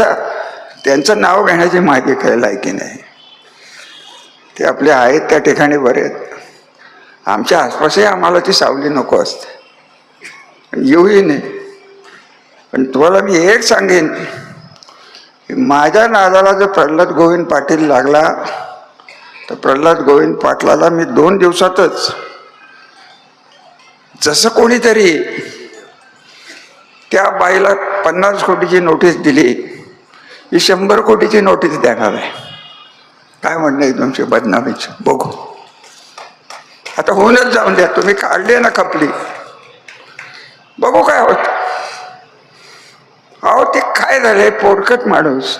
तर त्यांचं नाव घेण्याची माहिती काही लायकी नाही. ते आपले आहेत त्या ठिकाणी बरे आहेत. आमच्या आसपासही आम्हाला ती सावली नको असते. येऊही नाही. पण तुम्हाला मी एक सांगेन माझ्या नादाला जर प्रल्हाद गोविंद पाटील लागला तर प्रल्हाद गोविंद पाटलाला मी दोन दिवसातच जसं कोणीतरी त्या बाईला पन्नास कोटीची नोटीस दिली ही शंभर कोटीची नोटीस देणार आहे. काय म्हणणं आहे तुमची बदनामीची? बघू. आता होऊनच जाऊन द्या. तुम्ही काढले ना कपली बघू काय होत. अहो ते काय झालंय? पोरकट माणूस.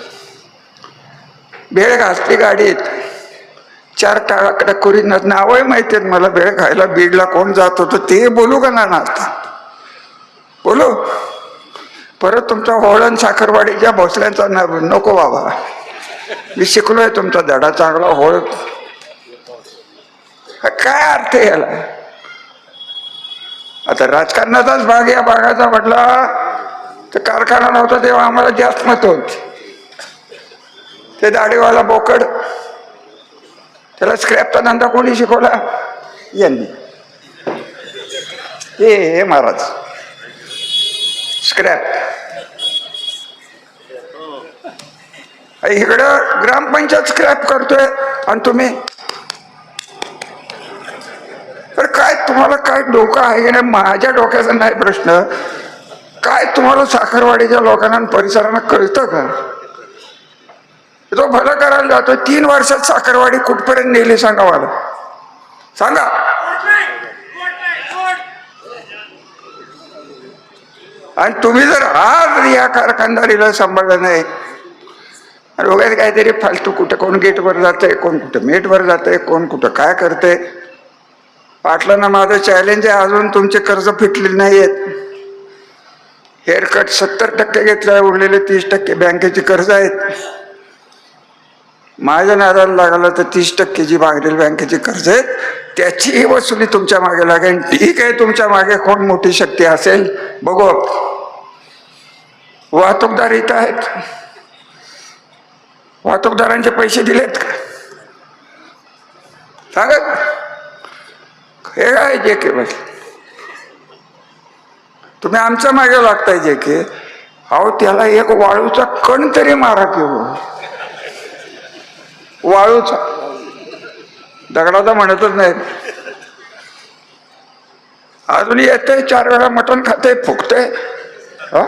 भेळ घासली गाडीत. चार टाळाकडे कुरी नावही माहिती आहेत मला. भेळ खायला बीडला कोण जात होतं ते बोलू का ना आता? बोलू? परत तुमचा होळण साखरवाडीच्या भोसल्यांचा नको बाबा. मी शिकलोय तुमचा धडा चांगला होळ. काय अर्थ याला? आता राजकारणाचाच भाग या भागाचा म्हटला तर कारखाना नव्हता तेव्हा आम्हाला जास्त मत होत. ते दाढीवाला बोकड. त्याला स्क्रॅपचा धंदा कोणी शिकवला? यांनी. हे महाराज. स्क्रॅप इकडं ग्रामपंचायत स्क्रॅप करतोय आणि तुम्ही? तर काय तुम्हाला काय डोकं आहे की नाही? माझ्या डोक्याचा नाही प्रश्न. काय तुम्हाला साखरवाडीच्या लोकांना परिसरांना कळतं का? तो भलं करायला जातो तीन वर्षात साखरवाडी कुठपर्यंत नेली सांगा मला. सांगा. आणि तुम्ही जर आज या कारखानदारीला सांभाळलं नाही रोगात काहीतरी फालतू कुठं कोण गेटवर जातंय कोण कुठं मेटवर जातंय कोण कुठं काय करतंय. पाटलांना माझं चॅलेंज आहे अजून तुमचे कर्ज फिटलेले नाही आहेत हेअरकट सत्तर टक्के घेतलं उरलेले तीस टक्के बँकेची कर्ज आहेत. माझ्या नादाला लागलं तर तीस टक्के जी मागलेली बँकेची कर्ज आहेत त्याचीही वसुली तुमच्या मागे लागेल. ठीक आहे तुमच्या मागे कोण मोठी शक्ती असेल बघू वाहतूकदार इथं आहेत. वाहतूकदारांचे पैसे दिलेत का? सांगा. हे काय जे के बस तुम्ही आमच्या मागे लागताय जे के. अहो त्याला एक वाळूचा कण तरी मारा किंवा हो. वाळूचा. दगडाचा म्हणतच नाही अजून येते चार वेळा मटण खाते फुकते हा?